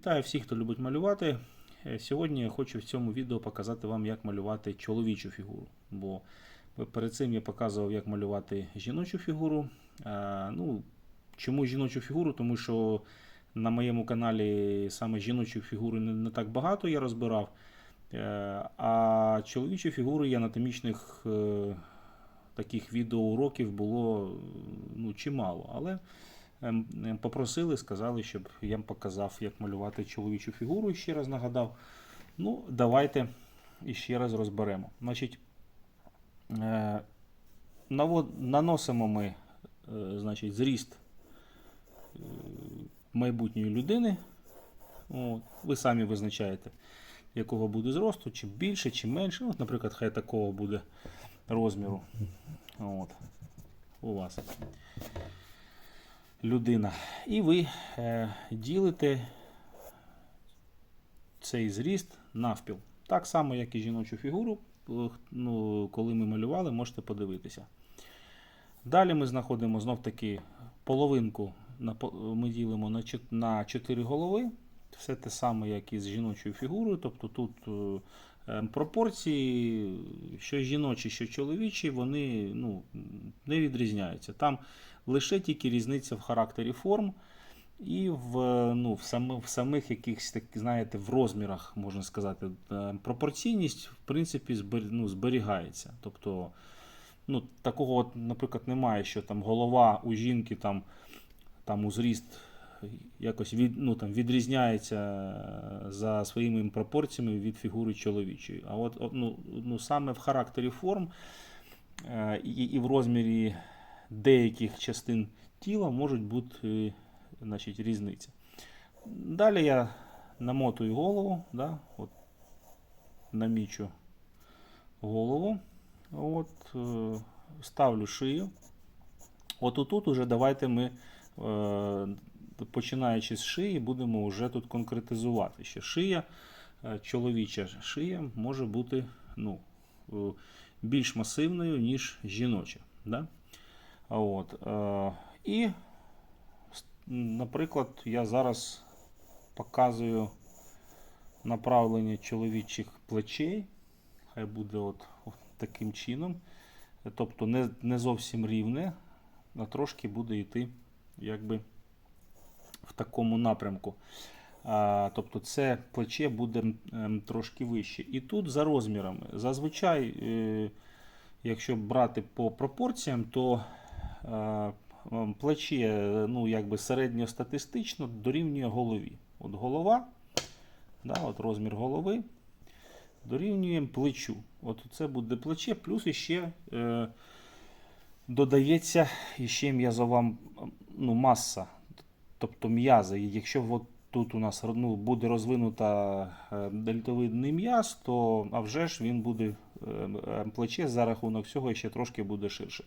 Вітаю всіх, хто любить малювати. Е, Сьогодні я хочу в цьому відео показати вам, як малювати чоловічу фігуру. Бо перед цим я показував, як малювати жіночу фігуру. Е, Ну, чому жіночу фігуру? Тому що на моєму каналі саме жіночої фігури не, не так багато я розбирав. Е, А чоловічі фігури і анатомічних е, таких відеоуроків було ну, чимало. Але Попросили, сказали, щоб я їм показав, як малювати чоловічу фігуру і ще раз нагадав. Ну, давайте іще раз розберемо. Значить, е, наносимо ми е, значить, зріст е, майбутньої людини. Ви самі визначаєте, якого буде зросту, чи більше, чи менше. От, наприклад, хай такого буде розміру. От, у вас людина. І ви е, ділите цей зріст навпіл. Так само, як і жіночу фігуру. Е, Ну, коли ми малювали, можете подивитися. Далі ми знаходимо знов таки половинку. Ми ділимо на на 4 голови. Все те саме, як і з жіночою фігурою. Тобто тут е, пропорції, що жіночі, що чоловічі, вони ну, не відрізняються. Там лише тільки різниця в характері форм і в, ну, в, сами, в самих якихось, так, знаєте, в розмірах, можна сказати, Е, пропорційність, в принципі, збер, ну, зберігається. Тобто, ну, такого, наприклад, немає, що там голова у жінки там, там у зріст якось від, ну, там, відрізняється е, за своїми пропорціями від фігури чоловічої. А от ну, ну, саме в характері форм е, і, і в розмірі деяких частин тіла можуть бути е, значить, різниця. Далі я намотую голову, да, от, намічу голову, от, е, ставлю шию. От тут уже давайте ми, е, починаючи з шиї, будемо вже тут конкретизувати, що шия, чоловіча шия може бути ну, більш масивною, ніж жіноча. Да? От, е, і, наприклад, я зараз показую направлення чоловічих плечей. Хай буде от, таким чином. Тобто не, не зовсім рівне, а трошки буде йти якби в такому напрямку. А, тобто це плече буде трошки вище. І тут за розмірами. Зазвичай, е, якщо брати по пропорціям, то плече ну, якби середньостатистично дорівнює голові. От голова, да, от розмір голови дорівнює плечу. От це буде плече, плюс іще е, додається іще м'язова ну, маса, тобто м'язи. Якщо от тут у нас ну, буде розвинута е, дельтовидний м'яз, то а вже ж він буде е, е, плече за рахунок всього ще трошки буде ширше.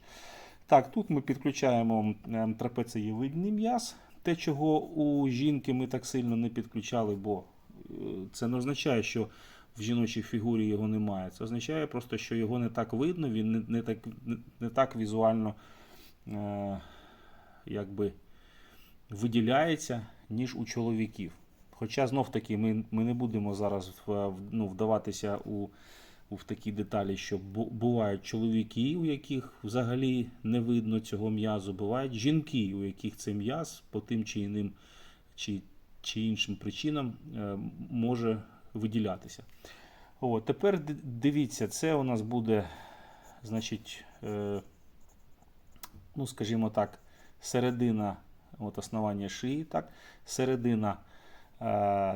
Так, тут ми підключаємо е, трапецієвидний м'яз. Те, чого у жінки ми так сильно не підключали, бо е, це не означає, що в жіночій фігурі його немає. Це означає просто, що його не так видно, він не, не, так, не, так візуально е, якби виділяється, ніж у чоловіків. Хоча знов таки ми, ми не будемо зараз ну, вдаватися у в такі деталі, що бувають чоловіки, у яких взагалі не видно цього м'язу, бувають жінки, у яких цей м'яз по тим чи іним чи, чи іншим причинам е, може виділятися. От, тепер дивіться, це у нас буде, значить, е, ну, скажімо так, середина от основання шиї, так, середина,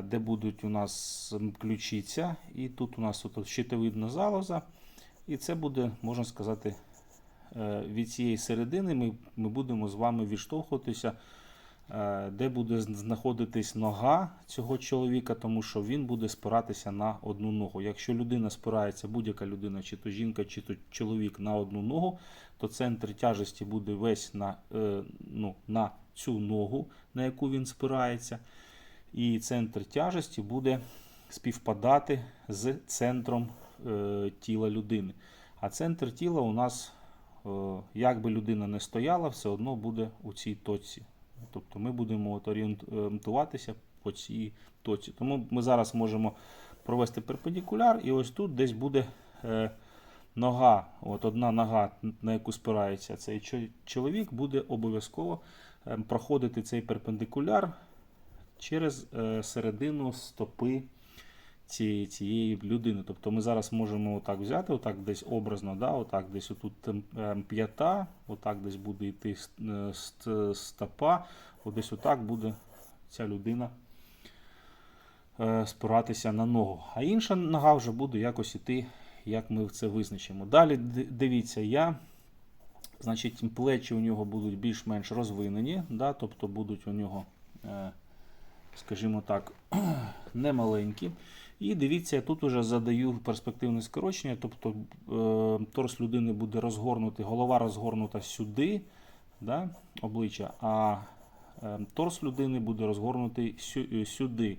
де будуть у нас ключиця, і тут у нас щитовидна залоза. І це буде, можна сказати, е, від цієї середини ми, ми будемо з вами відштовхуватися, е, де буде знаходитись нога цього чоловіка, тому що він буде спиратися на одну ногу. Якщо людина спирається, будь-яка людина, чи то жінка, чи то чоловік на одну ногу, то центр тяжесті буде весь на, е, ну, на цю ногу, на яку він спирається. І центр тяжесті буде співпадати з центром е, тіла людини. А центр тіла у нас, е, як би людина не стояла, все одно буде у цій точці. Тобто ми будемо от орієнтуватися по цій точці. Тому ми зараз можемо провести перпендикуляр, і ось тут десь буде е, нога, от одна нога, на яку спирається цей чоловік, буде обов'язково е, проходити цей перпендикуляр через е, середину стопи цієї, цієї людини. Тобто ми зараз можемо отак взяти, отак десь образно, да, отак десь отут ем, п'ята, отак десь буде йти е, стопа, десь отак буде ця людина е, спиратися на ногу. А інша нога вже буде якось іти, як ми це визначимо. Далі дивіться, я. Значить, плечі у нього будуть більш-менш розвинені, да, тобто будуть у нього, е, скажімо так, немаленькі. І дивіться, я тут вже задаю перспективне скорочення, тобто е, торс людини буде розгорнутий, голова розгорнута сюди, да, обличчя, а е, торс людини буде розгорнутий е, сюди,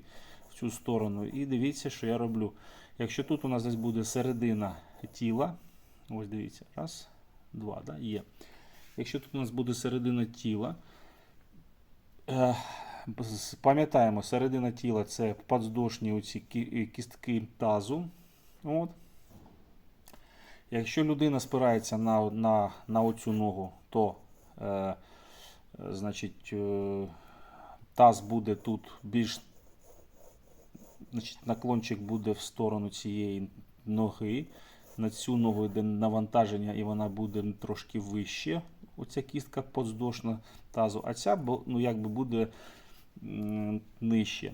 в цю сторону. І дивіться, що я роблю. Якщо тут у нас десь буде середина тіла, ось дивіться, раз, два, да, є. Якщо тут у нас буде середина тіла, пам'ятаємо, середина тіла це подздошні оці кістки тазу. От. Якщо людина спирається на, на, на оцю ногу, то е, значить, е, таз буде тут більш значить, наклончик буде в сторону цієї ноги. На цю ногу йде навантаження, і вона буде трошки вище. Оця кістка подздошна тазу, а ця ну, якби буде нижче.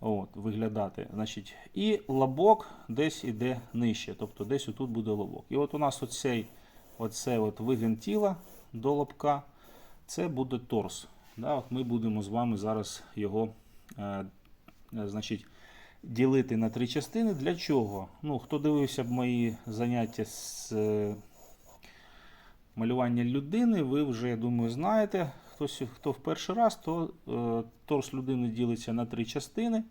От, виглядати. Значить, і лобок десь іде нижче, тобто десь отут буде лобок. І от у нас оцей, оцей от вигін тіла до лобка, це буде торс. Да, от ми будемо з вами зараз його е, е, значить, ділити на три частини. Для чого? Ну, хто дивився б мої заняття з е, малювання людини, ви вже, я думаю, знаєте. Хтось, хто в перший раз, то е, торс людини ділиться на три частини.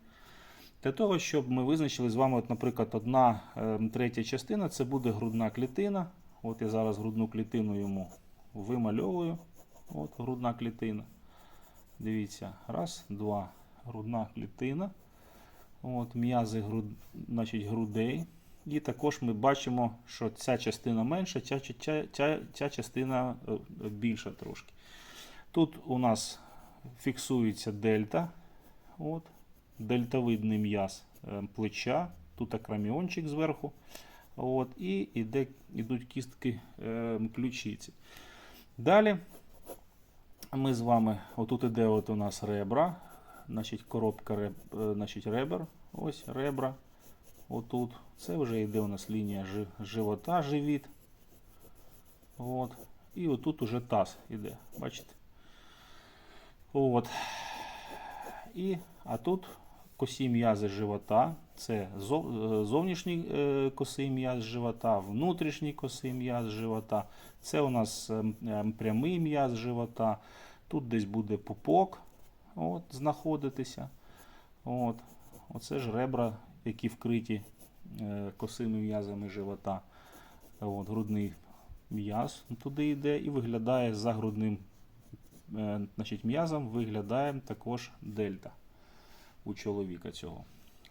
Для того, щоб ми визначили з вами, от, наприклад, одна е, третя частина це буде грудна клітина. От я зараз грудну клітину йому вимальовую. От грудна клітина. Дивіться, раз, два. Грудна клітина. От, м'язи груд, значить, грудей. І також ми бачимо, що ця частина менша, ця, ця, ця, ця частина е, більша трошки. Тут у нас фіксується дельта. От, дельтовидний м'яз е, плеча. Тут акроміончик зверху. От, і іде, йдуть кістки е, ключиці. Далі ми з вами, отут іде от у нас ребра, значить коробка реб, е, значить, ребер, ось ребра. Отут. Це вже йде у нас лінія жи- живота, живіт. От. І отут уже таз іде, бачите? От. І, а тут косі м'язи живота. Це е, зовнішній е, косий м'яз живота, внутрішній косий м'яз живота. Це у нас ем, ем, прямий м'яз живота. Тут десь буде пупок от, знаходитися. От. Оце ж ребра, які вкриті е, косими м'язами живота. От, грудний м'яз туди йде і виглядає за грудним е, значить, м'язом виглядає також дельта у чоловіка цього.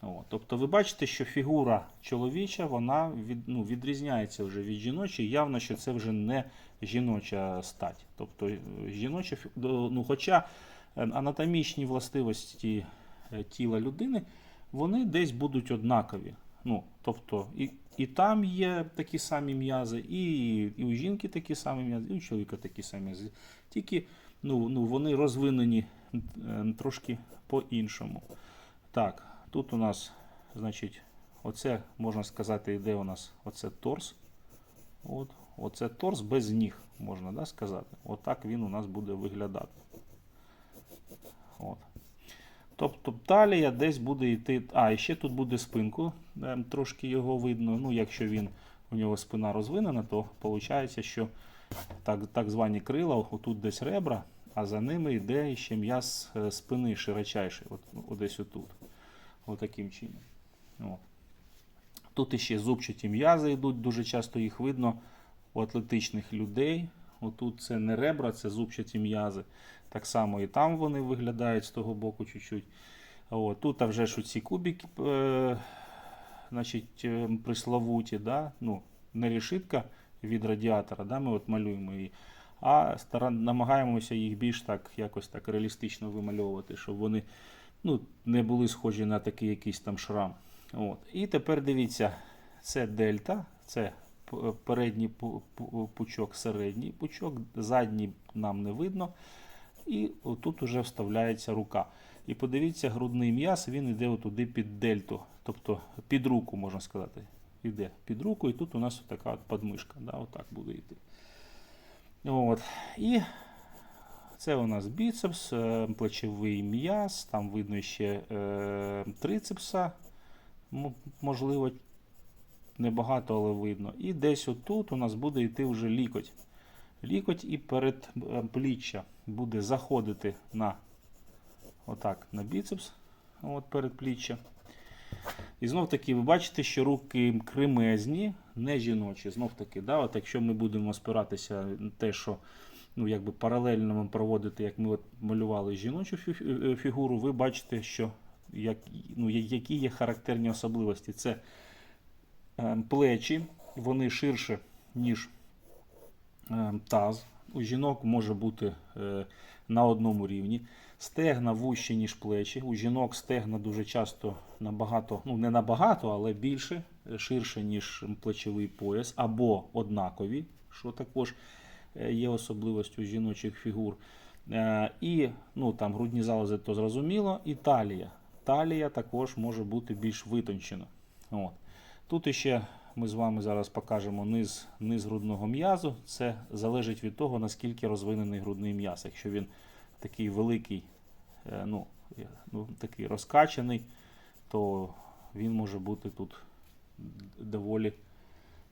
От. Тобто ви бачите, що фігура чоловіча вона від, ну, відрізняється вже від жіночої. Явно, що це вже не жіноча стать. Тобто е, жіноча, ну, хоча анатомічні властивості тіла людини, вони десь будуть однакові. Ну, тобто, і, і там є такі самі м'язи, і, і у жінки такі самі м'язи, і у чоловіка такі самі м'язи. Тільки ну, ну, вони розвинені е, трошки по-іншому. Так, тут у нас, значить, оце, можна сказати, йде у нас оце торс. От, оце торс без ніг, можна да, сказати. Отак він у нас буде виглядати. От. Тобто талія десь буде йти. А, і ще тут буде спинку. ем, Трошки його видно. Ну, якщо він у нього спина розвинена, то виходить, що так, так звані крила, отут десь ребра, а за ними йде ще м'яз е, спини широчайший, от, от десь отут. Отаким чином. От. Тут іще зубчаті м'язи йдуть, дуже часто їх видно у атлетичних людей. Отут це не ребра, це зубчаті м'язи. Так само і там вони виглядають з того боку чуть-чуть. Тут а вже ж ці кубики, е, значить, е, приславуті, да? ну, не решітка від радіатора, да? ми от малюємо її, а стара, намагаємося їх більш так, якось так реалістично вимальовувати, щоб вони ну, не були схожі на такий якийсь там шрам. От. І тепер дивіться, це дельта, це передній пу- пу- пучок, середній пучок, задній нам не видно. І отут уже вставляється рука. І подивіться, грудний м'яз він йде отуди під дельту, тобто під руку, можна сказати. Іде під руку, і тут у нас така от подмишка. Да, отак буде йти. От. І це у нас біцепс, е, плечовий м'яз, там видно ще е, трицепса, можливо, небагато, але видно. І десь отут у нас буде йти вже лікоть. Лікоть і перед е, буде заходити на отак, на біцепс, от перед пліччя. І знов таки ви бачите, що руки кремезні, не жіночі. Знов таки, да, от якщо ми будемо спиратися на те, що ну, якби паралельно ми проводити, як ми от малювали жіночу е, фігуру, ви бачите, що як, ну, які є характерні особливості. Це плечі, вони ширше, ніж е, таз. У жінок може бути е, на одному рівні. Стегна вужче, ніж плечі. У жінок стегна дуже часто набагато, ну не набагато, але більше, е, ширше, ніж плечовий пояс, або однакові, що також е, є особливостю жіночих фігур. І ну, там, грудні залози, то зрозуміло, і талія. Талія також може бути більш витончена. От. Тут іще ми з вами зараз покажемо низ, низ грудного м'язу. Це залежить від того, наскільки розвинений грудний м'яз. Якщо він такий великий, е, ну, е, ну, такий розкачаний, то він може бути тут доволі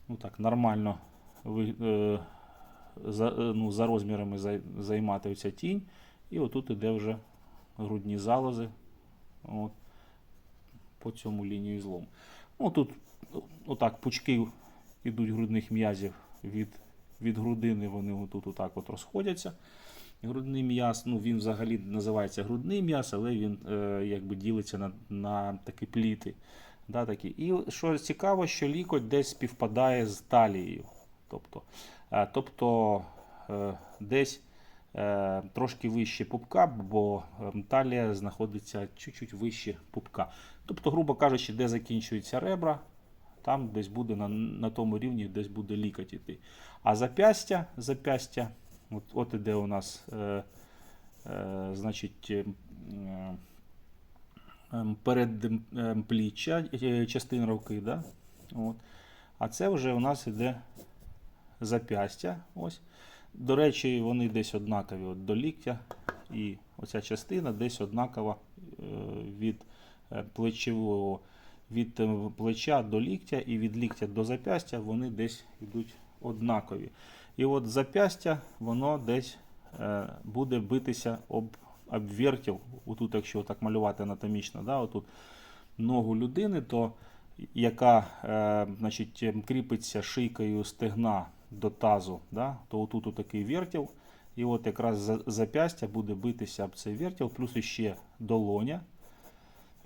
ну, так, нормально е, за, ну, за розмірами займати оця тінь. І отут іде вже грудні залози от, по цьому лінію злому. Ну, тут отак пучки йдуть грудних м'язів від, від грудини, вони отут отак от розходяться. Грудний м'яз, ну він взагалі називається грудний м'яз, але він е, якби ділиться на, на такі пліти. Да, такі. І що цікаво, що лікоть десь співпадає з талією. Тобто, е, тобто е, десь е, трошки вище пупка, бо е, талія знаходиться чуть-чуть вище пупка. Тобто, грубо кажучи, де закінчуються ребра, там десь буде на, на тому рівні, десь буде лікоть іти. А запястя, запястя, от, от іде у нас, е, е, значить, е, е, ем, перед ем, пліччя, е, частина руки, да? от. а це вже у нас іде запястя. Ось. До речі, вони десь однакові от до ліктя, і оця частина десь однакова е, від е, плечового від е, плеча до ліктя і від ліктя до запястя вони десь йдуть однакові. І от запястя воно десь е, буде битися об, об вертів. Отут, якщо так малювати анатомічно, да, отут ногу людини, то яка е, значить, ем, кріпиться шийкою стегна до тазу, да, то отут такий вертів. І от якраз запястя буде битися об цей вертів, плюс іще долоня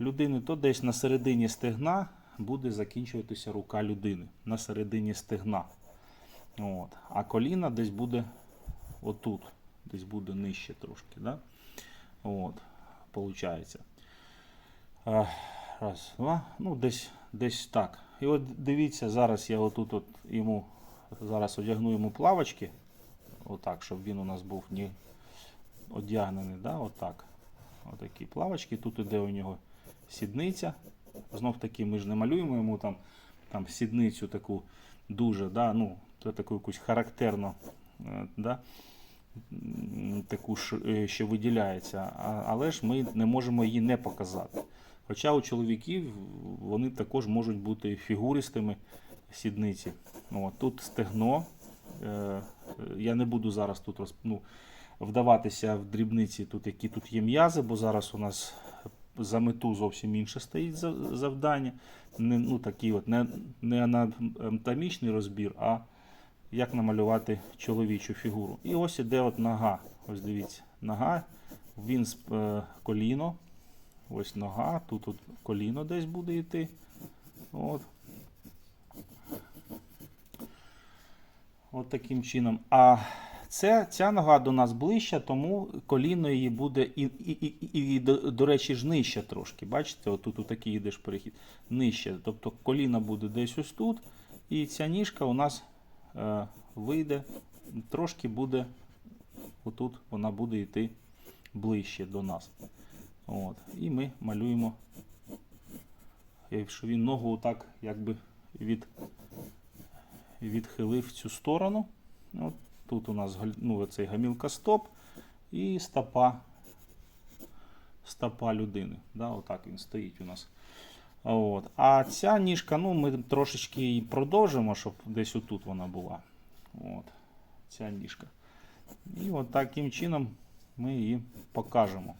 людини, то десь на середині стегна буде закінчуватися рука людини. На середині стегна. От. А коліна десь буде отут, десь буде нижче трошки. Да? От, получається. Раз, два. Ну, десь, десь так. І от дивіться, зараз я отут от йому зараз одягну йому плавочки. Отак, щоб він у нас був не одягнений. Да? Отак. Отакі плавочки. Тут іде у нього сідниця. Знов таки ми ж не малюємо йому там, там сідницю таку дуже, да? ну, таку якусь характерну, е, да? таку, е, що виділяється. Але ж ми не можемо її не показати. Хоча у чоловіків вони також можуть бути фігуристими сідниці. От, тут стегно. Е, Я не буду зараз тут ну, вдаватися в дрібниці, тут, які тут є м'язи, бо зараз у нас за мету зовсім інше стоїть завдання. Не, ну, такий от, не, не анатомічний розбір, а як намалювати чоловічу фігуру. І ось іде от нога. Ось дивіться, нога, він з е, коліно. ось нога, тут от коліно десь буде йти. От. От таким чином. А це, ця нога до нас ближча, тому коліно її буде і, і, і, і, до, до речі, ж нижче трошки. Бачите, отут отакий йдеш перехід. Нижче. Тобто коліно буде десь ось тут. І ця ніжка у нас е, вийде, трошки буде, отут вона буде йти ближче до нас. От. І ми малюємо, якщо він ногу отак якби від, відхилив в цю сторону. От тут у нас ну, цей гамілка стоп і стопа, стопа людини. Да, отак він стоїть у нас. От. А ця ніжка, ну, ми трошечки її продовжимо, щоб десь отут вона була. От. Ця ніжка. І от таким чином ми її покажемо.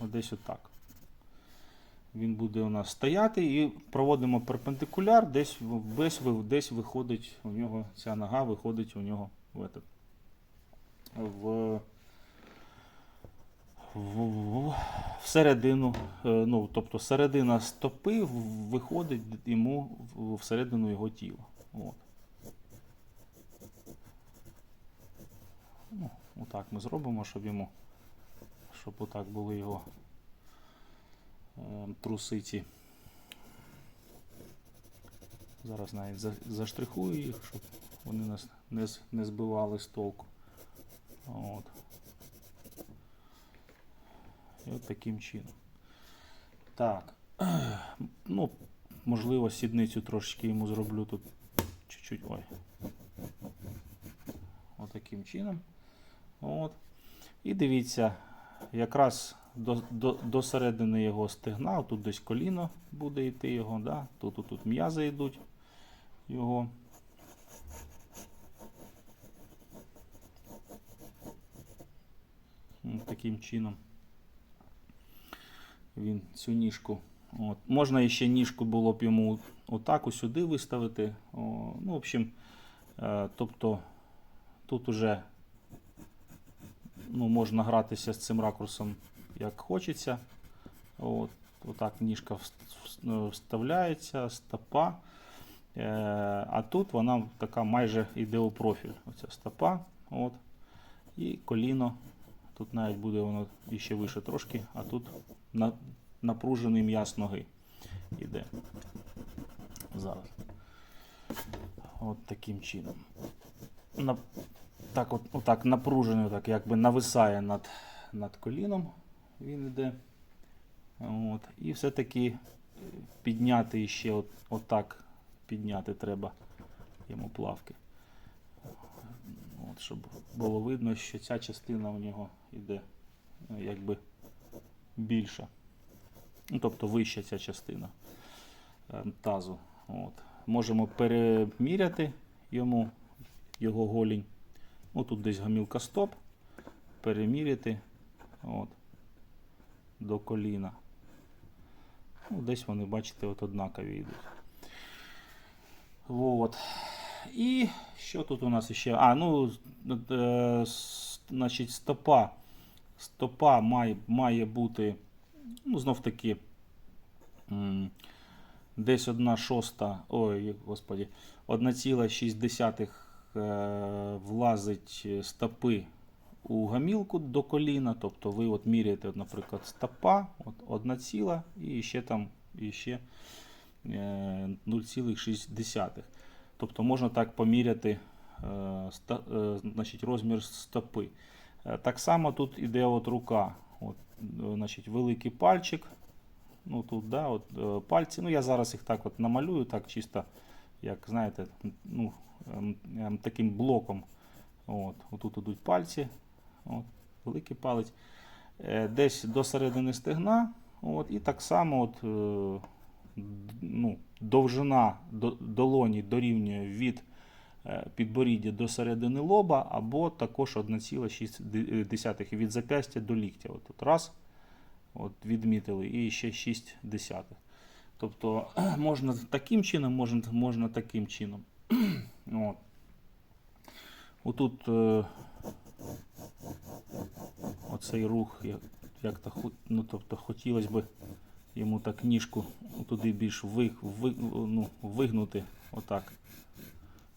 Десь отак. Він буде у нас стояти і проводимо перпендикуляр, десь, в- десь, виходить у нього, ця нога виходить у нього в, в, в, в, всередину, е, ну, тобто середина стопи виходить йому всередину його тіла. От. Ну, отак ми зробимо, щоб йому, щоб отак були його е, трусиці. Зараз навіть заштрихую їх, щоб вони нас не, не збивали з толку. От. І от таким чином. Так. Ну, можливо, сідницю трошечки йому зроблю тут чуть-чуть. Ой. Отаким чином. От. І дивіться, якраз до, до, до середини його стегна, тут десь коліно буде йти його, да? тут, тут, тут м'язи йдуть його. Таким чином він цю ніжку. От. Можна ще ніжку було б йому отак сюди виставити. О, ну, в общем, е, тобто тут уже ну, можна гратися з цим ракурсом як хочеться. От, отак ніжка вс- вставляється, стопа. Е, а тут вона така майже йде у профіль. Оця стопа. От, і коліно. Тут навіть буде воно іще вище трошки, а тут на, напружений м'яз ноги йде. Зараз. От таким чином. Так, от, отак напружений, так, якби нависає над, над коліном. Він йде. От. І все-таки підняти ще от, отак підняти треба йому плавки. От, щоб було видно, що ця частина у нього йде е, якби більша. Ну, тобто вища ця частина е, тазу. От. Можемо переміряти йому його голінь. Ну, тут десь гамілка стоп. Переміряти от, до коліна. Ну, десь вони, бачите, от однакові йдуть. Вот. І що тут у нас ще? А, ну, е, значить, стопа. Стопа має, має бути, ну, знов таки, десь одна шоста, ой, господі, 1,6 е, влазить стопи у гамілку до коліна. Тобто ви от міряєте, наприклад, стопа, от одна ціла і ще там ще е, 0,6. Тобто можна так поміряти е, е, значить, розмір стопи. Е, Так само тут іде от рука. От, е, значить, великий пальчик. Ну тут, да, от, е, пальці. Ну, я зараз їх так от намалюю, так чисто, як знаєте, ну, таким блоком. От, отут ідуть пальці. От, великий палець. Е, Десь до середини стегна. От, і так само от, е, ну, довжина долоні дорівнює від е, підборіддя до середини лоба, або також 1,6 від запястя до ліктя. От тут раз, от відмітили, і ще 6 десятих. Тобто можна таким чином, можна, можна таким чином. От. Отут е, оцей рух, як то, ну, тобто хотілося б йому так ніжку туди більш ви, ви, ну, вигнути, отак,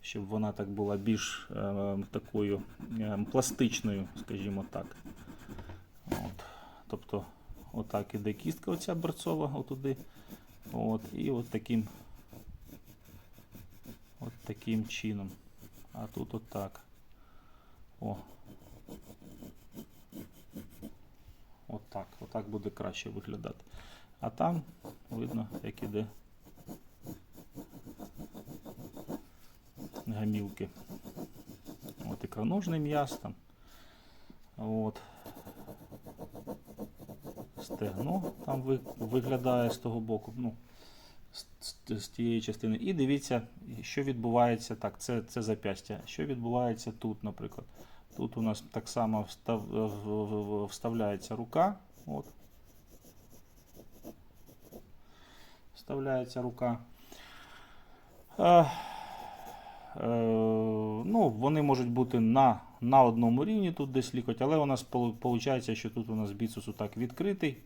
щоб вона так була більш е, такою е, пластичною, скажімо так. От. Тобто, отак іде кістка оця берцова отуди. От, і от таким, таким чином. А тут отак. О. Отак. Отак буде краще виглядати. А там видно, як іде гамілки. От ікроножний м'яз там. От. Стегно там виглядає з того боку. Ну, з, тієї частини. І дивіться, що відбувається. Так, це, це зап'ястя. Що відбувається тут, наприклад. Тут у нас так само встав, вставляється рука. От. Вставляється рука. Е, е, ну, вони можуть бути на, на одному рівні, тут десь лікоть, але у нас виходить, що тут у нас біцус так відкритий,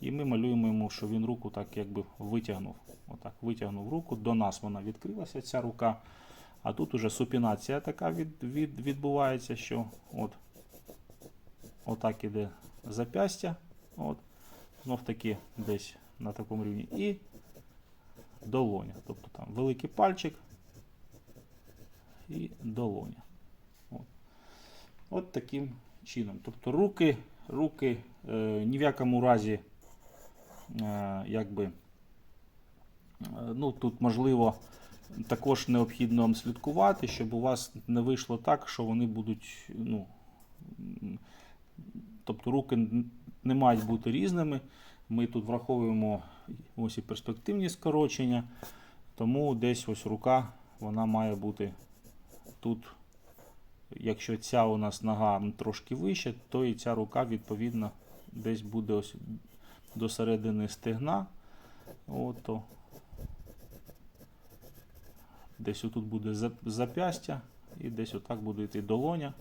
і ми малюємо йому, що він руку так якби витягнув. Отак, витягнув руку, до нас вона відкрилася, ця рука. А тут уже супінація така від, від, відбувається, що от, отак іде запястя. От, знов таки десь на такому рівні. І долоня. Тобто там великий пальчик і долоня. От, От таким чином. Тобто руки, руки е, ні в якому разі, якби, е, ну тут можливо. Також необхідно вам слідкувати, щоб у вас не вийшло так, що вони будуть, ну, тобто руки не мають бути різними. Ми тут враховуємо ось і перспективні скорочення, тому десь ось рука вона має бути тут. Якщо ця у нас нога трошки вища, то і ця рука відповідно десь буде ось до середини стегна. От, то Десь отут буде зап'ястя, і десь отак буде йти долоня.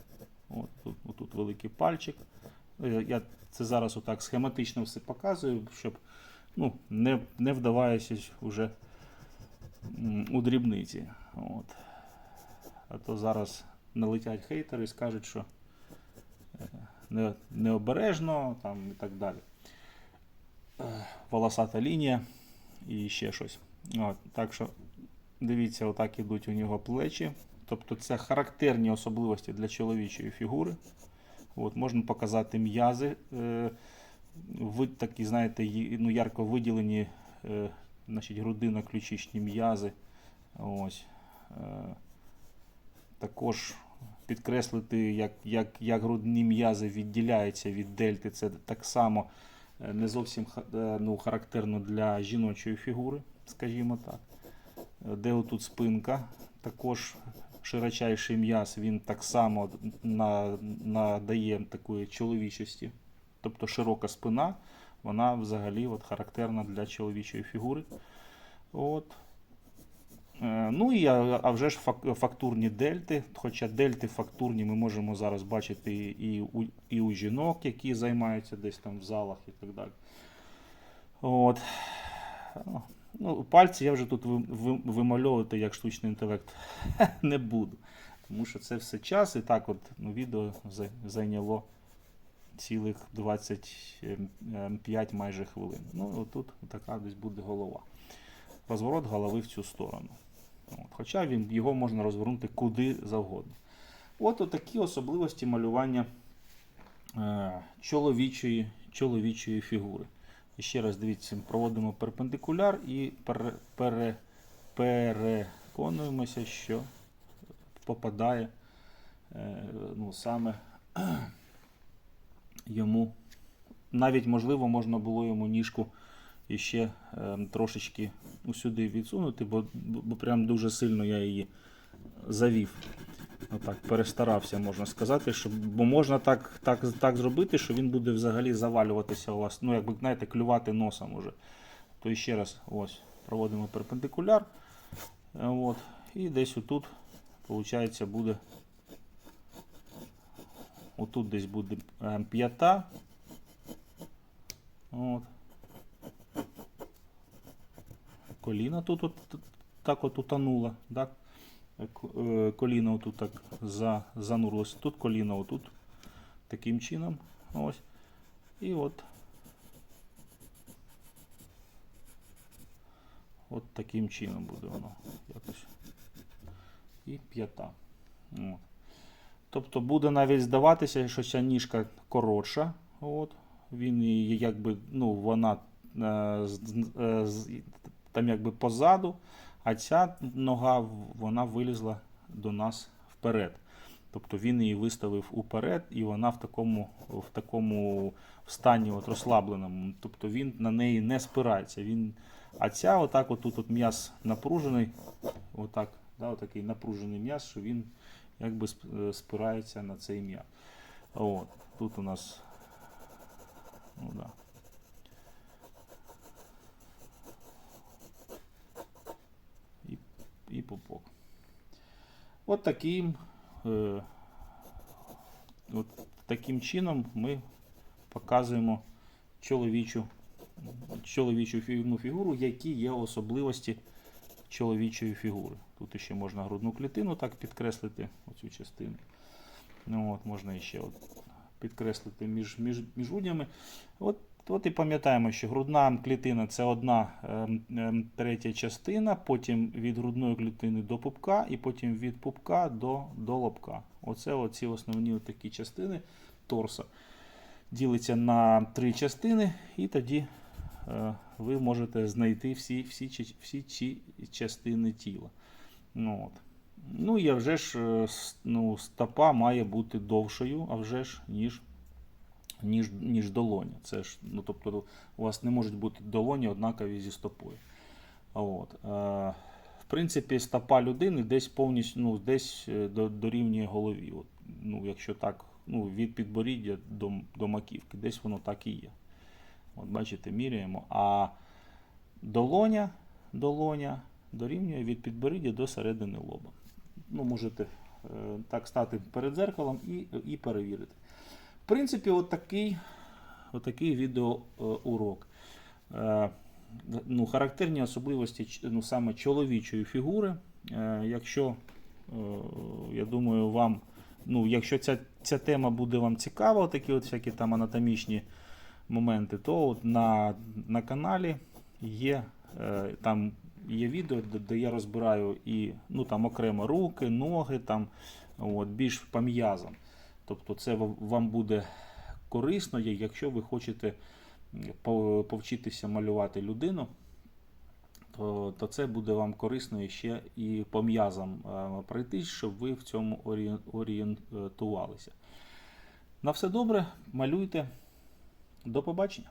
От, тут, отут великий пальчик. Е, Я це зараз отак схематично все показую, щоб ну, не, не вдаваючись вже м, у дрібниці. От. А то зараз налетять хейтери і скажуть, що е, не, необережно там, і так далі. Волосата лінія і ще щось. От, так що Дивіться, отак ідуть у нього плечі. Тобто це характерні особливості для чоловічої фігури. От, можна показати м'язи. Е, такі, знаєте, ну, ярко виділені е, значить, грудино-ключичні м'язи. Ось. Е, також підкреслити, як, як, як грудні м'язи відділяються від дельти. Це так само не зовсім е, ну, характерно для жіночої фігури, скажімо так де отут спинка, також широчайший м'яз, він так само на, надає такої чоловічості. Тобто широка спина, вона взагалі от характерна для чоловічої фігури. От. Е, Ну і а, вже ж фактурні дельти. Хоча дельти фактурні ми можемо зараз бачити і у, і у жінок, які займаються десь там в залах і так далі. От. Ну, пальці я вже тут ви- ви- вимальовувати як штучний інтелект не буду. Тому що це все час, і так от ну, відео зайняло цілих 25 майже хвилин. Ну, отут така десь буде голова. Розворот голови в цю сторону. От. Хоча він, його можна розвернути куди завгодно. От такі особливості малювання е, чоловічої, чоловічої фігури. І ще раз дивіться, проводимо перпендикуляр і пере, пере, переконуємося, що попадає е, ну, саме йому. Навіть, можливо, можна було йому ніжку іще е, трошечки ну, сюди відсунути, бо, бо прям дуже сильно я її завів. Отак, перестарався, можна сказати, що, бо можна так, так, так зробити, що він буде взагалі завалюватися у вас, ну, якби, знаєте, клювати носом уже. То ще раз ось, проводимо перпендикуляр. Е, От, і десь отут, виходить, буде. Отут десь буде е, п'ята. От. Коліна тут от, так от утонуло. Так? Е, к- е, Коліно тут так за, занурилось. Тут коліно отут. Таким чином. Ось. І от. От таким чином буде воно якось. І п'ята. Тобто буде навіть здаватися, що ця ніжка коротша. От. Він якби, ну, вона е, е, там якби позаду, а ця нога вона вилізла до нас вперед. Тобто він її виставив уперед, і вона в такому, в такому стані от розслабленому. Тобто він на неї не спирається. Він, а ця отак, отут от м'яз напружений, отак, да, отакий напружений м'яз, що він якби е, спирається на цей м'яз. Тут у нас. Ну, да. І, і пупок. От таким, е, от таким чином ми показуємо чоловічу, чоловічу ну, фігуру, які є особливості чоловічої фігури. Тут ще можна грудну клітину так підкреслити, оцю частину. Ну, от, можна ще от підкреслити між, між, між груднями. От, от і пам'ятаємо, що грудна клітина це одна ем, ем, третя частина, потім від грудної клітини до пупка, і потім від пупка до, до лобка. Оце оці основні такі частини торса. Ділиться на три частини, і тоді е, ви можете знайти всі, всі, всі ці частини тіла. Ну, от. Ну і вже ж е, ну, стопа має бути довшою, а вже ж, ніж, ніж, ніж долоня. Це ж, ну, тобто у вас не можуть бути долоні однакові зі стопою. От. Е, в принципі, стопа людини десь повністю ну, десь е, дорівнює голові. От, ну, якщо так, ну, від підборіддя до, до маківки, десь воно так і є. От бачите, міряємо. А долоня, долоня дорівнює від підборіддя до середини лоба. Ну, можете е, так стати перед зеркалом і, і перевірити. В принципі, от такий, от такий відеоурок. Е, ну, характерні особливості ну, саме чоловічої фігури. Е, якщо, е, я думаю, вам, ну, якщо ця, ця тема буде вам цікава, такі от всякі там анатомічні моменти, то от на, на каналі є е, там є відео, де, де я розбираю і ну, там окремо руки, ноги, там, от, більш по м'язам. Тобто це вам буде корисно, якщо ви хочете повчитися малювати людину, то, то це буде вам корисно ще і по м'язам пройти, щоб ви в цьому орієнтувалися. На все добре, малюйте. До побачення.